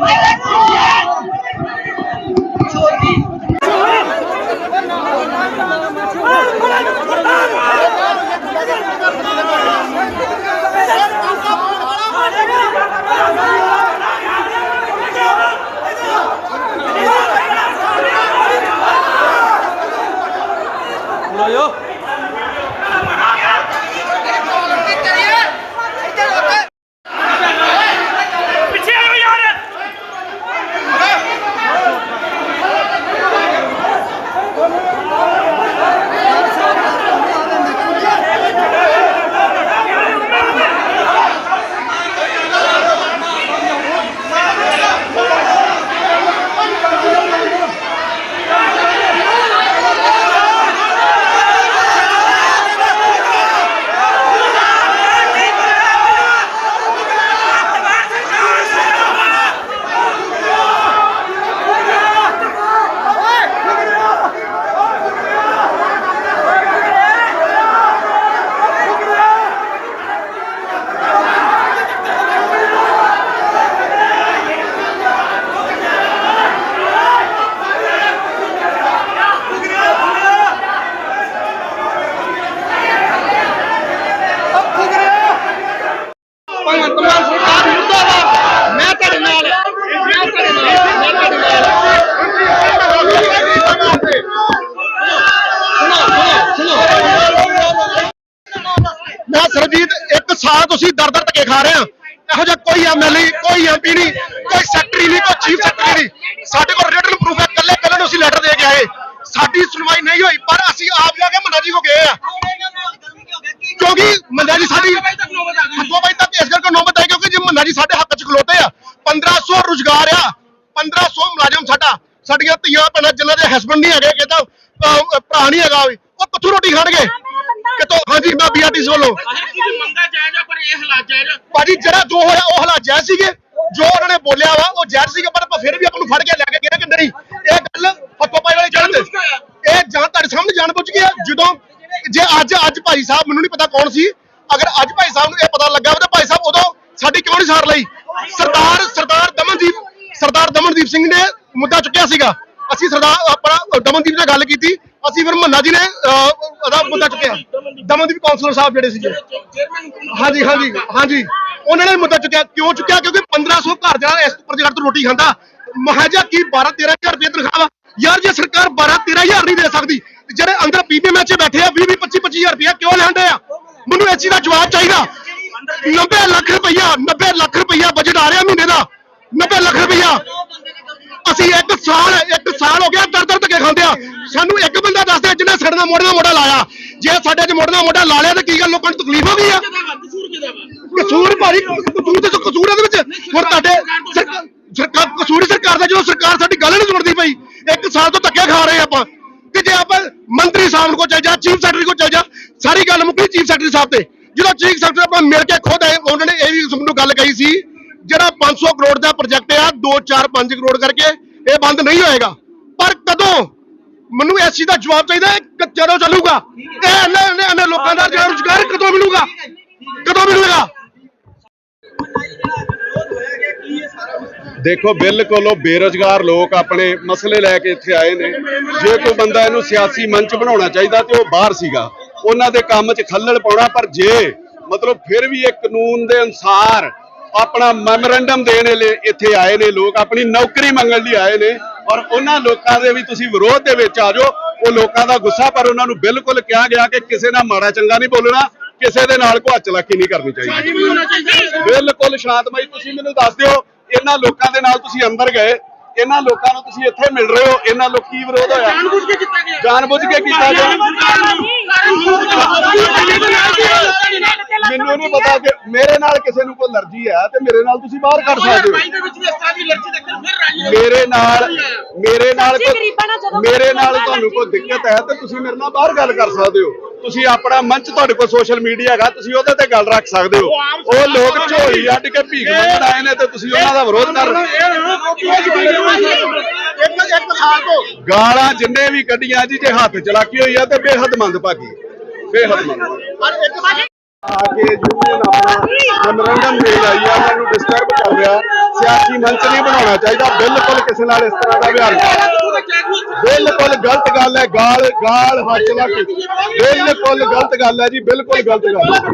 Oh my God. Surjit ਇੱਕ ਸਾਲ ਤੁਸੀਂ ਦਰ ਦਰ ਧੱਕੇ ਖਾ ਰਹੇ ਆ। ਇਹੋ ਜਿਹਾ ਕੋਈ ਐਮਐਲਏ ਕੋਈ ਐਮਪੀ ਨਹੀਂ ਕੋਈ ਸੈਕਟਰੀ ਨਹੀਂ ਕੋਈ ਚੀਫ ਸੈਕਟਰੀ ਨਹੀਂ। ਸਾਡੇ ਕੋਲ ਰਿਟਨ ਪ੍ਰੂਫ ਹੈ ਕੱਲੇ ਕੱਲੇ ਨੂੰ ਅਸੀਂ ਲੈਟਰ ਦੇ ਕੇ ਆਏ। ਸਾਡੀ ਸੁਣਵਾਈ ਨਹੀਂ ਹੋਈ ਪਰ ਅਸੀਂ ਆਪ ਜਾ ਕੇ ਮੰਨਾ ਜੀ ਕੋ ਗਏ ਆ। ਕਿਉਂਕਿ ਜੀ ਸਾਡੀ ਹੱਥੋਂ ਬਾਈ ਤੱਕ ਇਸ ਕਰਕੇ ਨੌਬਤ ਆਈ ਕਿਉਂਕਿ ਜੇ ਮੰਨਾ ਜੀ ਸਾਡੇ ਹੱਕ 'ਚ ਖਲੋਤੇ ਆ 1500 ਰੁਜ਼ਗਾਰ ਆ 1500 ਮੁਲਾਜ਼ਮ ਸਾਡਾ ਸਾਡੀਆਂ ਧੀਆਂ ਭੈਣਾਂ ਜਿਨ੍ਹਾਂ ਦੇ ਹਸਬੰਡ ਨਹੀਂ ਹੈਗੇ ਕਿਤਾ ਭਰਾ ਨਹੀਂ ਹੈਗਾ ਉਹ ਕਿੱਥੋਂ ਰੋਟੀ ਖਾਣਗੇ? ਕਿਤੋਂ ਹਾਂਜੀ ਮੈਂ ਬੀਆਰਟੀਸ ਵੱਲੋਂ। ਤੁਸੀਂ ਮੰਗਾ ਜਾਇਜ਼ ਆ ਪਰ ਇਹ ਹਾਲਾਤ ਜਾਇਜ਼ ਆ। ਭਾਜੀ ਜਿਹੜਾ ਜੋ ਹੋਇਆ ਉਹ ਹਾਲਾਤ ਜਾਇਜ਼ ਸੀਗੇ। ਜੋ ਉਹਨਾਂ ਨੇ ਬੋਲਿਆ ਵਾ ਉਹ ਜਾਇਜ਼ ਸੀਗਾ ਪਰ ਆਪਾਂ ਫਿਰ ਵੀ ਆਪਾਂ ਨੂੰ ਫੜ ਕੇ ਲੈ ਕੇ ਗਏ ਕਿ ਨਹੀਂ? ਇਹ ਗੱਲ ਹੱਥੋਂ ਪਾਈ ਵਾਲੀ ਜਾਣ ਇਹ ਜਾਂ ਤੁਹਾਡੇ ਸਾਹਮਣੇ ਜਾਣ ਬੁੱਝ ਗਿਆ ਜਦੋਂ ਜੇ ਅੱਜ ਅੱਜ ਭਾਈ ਸਾਹਿਬ ਮੈਨੂੰ ਨਹੀਂ ਪਤਾ ਕੌਣ ਸੀ ਅਗਰ ਅੱਜ ਭਾਈ ਸਾਹਿਬ ਨੂੰ ਇਹ ਪਤਾ ਲੱਗਾ ਵਾ ਤਾਂ ਭਾਈ ਸਾਹਿਬ ਉਦੋਂ ਸਾਡੀ ਕਿਉਂ ਨਹੀਂ ਸਾਰ ਲਈ? ਸਰਦਾਰ ਸਰਦਾਰ ਦਮਨਦੀਪ ਸਰਦਾਰ ਦਮਨਦੀਪ ਸਿੰਘ ਨੇ ਮੁੱਦਾ ਚੁੱਕਿਆ ਸੀਗਾ। ਅਸੀਂ ਸਰਦਾਰ ਆਪਣਾ ਦਮਨਦੀਪ ਨਾਲ ਗੱਲ ਕੀਤੀ। ਅਸੀਂ ਫਿਰ ਮੰਨਾ ਜੀ ਨੇ ਉਹਦਾ ਮੁੱਦਾ ਚੁੱਕਿਆ। ਦਮਨਦੀਪ ਕਾਉਂਸਲਰ ਸਾਹਿਬ ਜਿਹੜੇ ਸੀਗੇ। ਹਾਂਜੀ ਹਾਂਜੀ ਹਾਂਜੀ। ਉਹਨਾਂ ਨੇ ਮੁੱਦਾ ਚੁੱਕਿਆ। ਕਿਉਂ ਚੁੱਕਿਆ? ਕਿਉਂਕਿ 1500 ਘਰ ਜਿਹੜਾ ਇਸ ਉੱਪਰ ਜਿਹੜਾ ਤੋਂ ਰੋਟੀ ਖਾਂਦਾ ਮਹਾਜਾ ਕੀ? 12 13000 ਰੁਪਏ ਤਨਖਾਹ ਯਾਰ ਜੇ ਸਰਕਾਰ 12 13000 ਨਹੀਂ ਦੇ ਸਕਦੀ ਜਿਹੜੇ ਅੰਦਰ ਪੀਪੀਐਮ ਚ ਬੈਠੇ ਆ 20 25 25000 ਰੁਪਏ ਕਿਉਂ ਲੈਂਦੇ ਆ? ਮੈਨੂੰ ਇਸ ਚੀਜ਼ ਦਾ ਜਵਾਬ ਚਾਹੀਦਾ। 90 ਲੱਖ ਰੁਪਈਆ 90 ਲੱਖ ਰੁਪਈਆ ਬਜਟ ਆ ਰਿਹਾ ਮਹੀਨੇ ਦਾ। 90 ਲੱਖ ਰੁਪਈਆ। ਅਸੀਂ ਇੱਕ ਸਾਲ ਇੱਕ ਸਾਲ ਹੋ ਗਿਆ ਦਰ ਦਰ ਧੱਕੇ ਖਾਂਦੇ ਆ। ਸਾਨੂੰ ਇੱਕ ਦੇ ਜਿਹਨੇ ਸਾਡੇ ਨਾਲ ਮੋਢੇ ਨਾਲ ਮੋਢਾ ਲਾਇਆ ਜੇ ਸਾਡੇ 'ਚ ਮੋਢੇ ਨਾਲ ਮੋਢਾ ਲਾ ਲਿਆ ਤਾਂ ਕੀ ਗੱਲ ਲੋਕਾਂ ਨੂੰ ਤਕਲੀਫ ਹੋ ਗਈ ਆ? ਕਸੂਰ ਭਾਰੀ ਕਸੂਰ ਤੇ ਕਸੂਰ ਇਹਦੇ ਵਿੱਚ। ਹੁਣ ਤੁਹਾਡੇ ਸਰਕਾਰ ਕਸੂਰ ਹੀ ਸਰਕਾਰ ਦਾ ਜਦੋਂ ਸਰਕਾਰ ਸਾਡੀ ਗੱਲ ਨਹੀਂ ਸੁਣਦੀ ਪਈ ਇੱਕ ਸਾਲ ਤੋਂ ਧੱਕੇ ਖਾ ਰਹੇ ਆਪਾਂ। ਤੇ ਜੇ ਆਪਾਂ ਮੰਤਰੀ ਸਾਹਿਬ ਕੋਲ ਚੱਲ ਜਾ ਚੀਫ ਸੈਕਟਰੀ ਕੋਲ ਚੱਲ ਜਾ ਸਾਰੀ ਗੱਲ ਮੁੱਕੀ ਚੀਫ ਸੈਕਟਰੀ ਸਾਹਿਬ ਤੇ। ਜਦੋਂ ਚੀਫ ਸੈਕਟਰੀ ਆਪਾਂ ਮਿਲ ਕੇ ਖੁਦ ਆਏ ਉਹਨਾਂ ਨੇ ਇਹ ਵੀ ਸਾਨੂੰ ਗੱਲ ਕਹੀ ਸੀ ਜਿਹੜਾ 500 ਕਰੋੜ ਦਾ ਪ੍ਰੋਜੈਕਟ ਆ 2 4 5 ਕਰੋੜ ਕਰਕੇ ਇਹ ਬੰਦ ਨਹੀਂ ਹੋਏਗਾ। ਪਰ ਕਦੋਂ? ਮੈਨੂੰ ਇਸ ਚੀਜ਼ ਦਾ ਜਵਾਬ ਚਾਹੀਦਾ ਹੈ ਕਿ ਕਦੋਂ ਚੱਲੂਗਾ? ਇਹ ਇਹਨੇ ਇਹਨੇ ਇਹਨੇ ਲੋਕਾਂ ਦਾ ਜਿਹੜਾ ਰੁਜ਼ਗਾਰ ਕਦੋਂ ਮਿਲੂਗਾ? ਕਦੋਂ ਮਿਲੂਗਾ? ਦੇਖੋ, ਬਿਲਕੁਲ ਉਹ ਬੇਰੋਜ਼ਗਾਰ ਲੋਕ ਆਪਣੇ ਮਸਲੇ ਲੈ ਕੇ ਇੱਥੇ ਆਏ ਨੇ। ਜੇ ਕੋਈ ਬੰਦਾ ਇਹਨੂੰ ਸਿਆਸੀ ਮੰਚ ਬਣਾਉਣਾ ਚਾਹੀਦਾ ਤੇ ਉਹ ਬਾਹਰ ਸੀਗਾ। ਉਹਨਾਂ ਦੇ ਕੰਮ 'ਚ ਖੱਲਲ ਪਾਉਣਾ, ਪਰ ਜੇ ਮਤਲਬ ਫਿਰ ਵੀ ਇਹ ਕਾਨੂੰਨ ਦੇ ਅਨਸਾਰ ਆਪਣਾ ਮੈਮੋਰੈਂਡਮ ਦੇਣ ਲਈ ਇੱਥੇ ਆਏ ਨੇ, ਲੋਕ ਆਪਣੀ ਨੌਕਰੀ ਮੰਗਣ ਲਈ ਆਏ ਨੇ ਔਰ ਉਹਨਾਂ ਲੋਕਾਂ ਦੇ ਵੀ ਤੁਸੀਂ ਵਿਰੋਧ ਦੇ ਵਿੱਚ ਆ ਜਾਓ ਉਹ ਲੋਕਾਂ ਦਾ ਗੁੱਸਾ ਪਰ ਉਹਨਾਂ ਨੂੰ ਬਿਲਕੁਲ ਕਿਹਾ ਗਿਆ ਕਿ ਕਿਸੇ ਨਾਲ ਮਾੜਾ ਚੰਗਾ ਨਹੀਂ ਬੋਲਣਾ ਕਿਸੇ ਦੇ ਨਾਲ ਕੋਈ ਚਲਾਕੀ ਨਹੀਂ ਕਰਨੀ ਚਾਹੀਦੀ। ਬਿਲਕੁਲ ਸ਼ਾਂਤਮਈ ਤੁਸੀਂ ਮੈਨੂੰ ਦੱਸ ਦਿਓ ਇਹਨਾਂ ਲੋਕਾਂ ਦੇ ਨਾਲ ਤੁਸੀਂ ਅੰਦਰ ਗਏ ਇਹਨਾਂ ਲੋਕਾਂ ਨੂੰ ਤੁਸੀਂ ਇੱਥੇ ਮਿਲ ਰਹੇ ਹੋ ਇਹਨਾਂ ਲੋਕ ਕੀ ਵਿਰੋਧ ਹੋਇਆ? ਜਾਣਬੁੱਝ ਕੇ ਕੀਤਾ ਗਿਆ। ਜਾਣਬੁੱਝ ਕੇ ਕੀਤਾ ਗਿਆ। ਮੈਨੂੰ ਨਹੀਂ ਪਤਾ ਕਿ ਮੇਰੇ ਨਾਲ ਕਿਸੇ ਨੂੰ ਕੋਈ ਅਲਰਜੀ ਹੈ ਤੇ ਮੇਰੇ ਨਾਲ ਤੁਸੀਂ ਬਾਹਰ ਕੱਢ ਸਕਦੇ ਹੋ। ਦੇ ਵਿੱਚ ਵੀ ਇਸ ਤਰ੍ਹਾਂ ਦੀ ਲੜਕੀ ਦੇਖਣ ਫਿਰ ਰਾਜੀ ਮੇਰੇ ਨਾਲ ਮੇਰੇ ਨਾਲ ਕੋਈ ਮੇਰੇ ਨਾਲ ਤੁਹਾਨੂੰ ਕੋਈ ਦਿੱਕਤ ਹੈ। ਤੇ ਤੁਸੀਂ ਮੇਰੇ ਨਾਲ ਬਾਹਰ ਗੱਲ ਕਰ ਸਕਦੇ ਹੋ। ਤੁਸੀਂ ਆਪਣਾ ਮੰਚ ਤੁਹਾਡੇ ਕੋਲ ਸੋਸ਼ਲ ਮੀਡੀਆ ਹੈਗਾ ਤੁਸੀਂ ਉਹਦੇ ਤੇ ਗੱਲ ਰੱਖ ਸਕਦੇ ਹੋ। ਉਹ ਲੋਕ ਝੋਲੀ ਅੱਡ ਕੇ ਭੀਖ ਮੰਗਣ ਆਏ ਨੇ ਤੇ ਤੁਸੀਂ ਉਹਨਾਂ ਦਾ ਵਿਰੋਧ ਕਰ ਰਹੇ ਗਾਲਾਂ ਜਿੰਨੇ ਵੀ ਕੱਢੀਆਂ ਜੀ ਜੇ ਹੱਥ ਚਲਾਕੀ ਹੋਈ ਆ ਤੇ ਬੇਹੱਦ ਮੰਦ ਭਾਗੀ ਬੇਹੱਦ ਮੰਦ ਪਰ ਇੱਕ ਆ ਕੇ ਯੂਨੀਅਨ ਆਪਣਾ ਮਨੋਰੰਜਨ ਦੇ ਰਹੀ ਆ ਉਹਨਾਂ ਡਿਸਟਰਬ ਕਰ ਰਿਹਾ। ਸਿਆਸੀ ਮੰਚ ਨਹੀਂ ਬਣਾਉਣਾ ਚਾਹੀਦਾ, ਬਿਲਕੁਲ ਕਿਸੇ ਨਾਲ ਇਸ ਤਰ੍ਹਾਂ ਦਾ ਵਿਹਾਰ ਬਿਲਕੁਲ ਗਲਤ ਗੱਲ ਹੈ, ਗਾਲ ਗਾਲ ਹੱਥ ਲਾ ਬਿਲਕੁਲ ਗਲਤ ਗੱਲ ਹੈ ਜੀ, ਬਿਲਕੁਲ ਗਲਤ ਗੱਲ ਖਲੋਤਾ।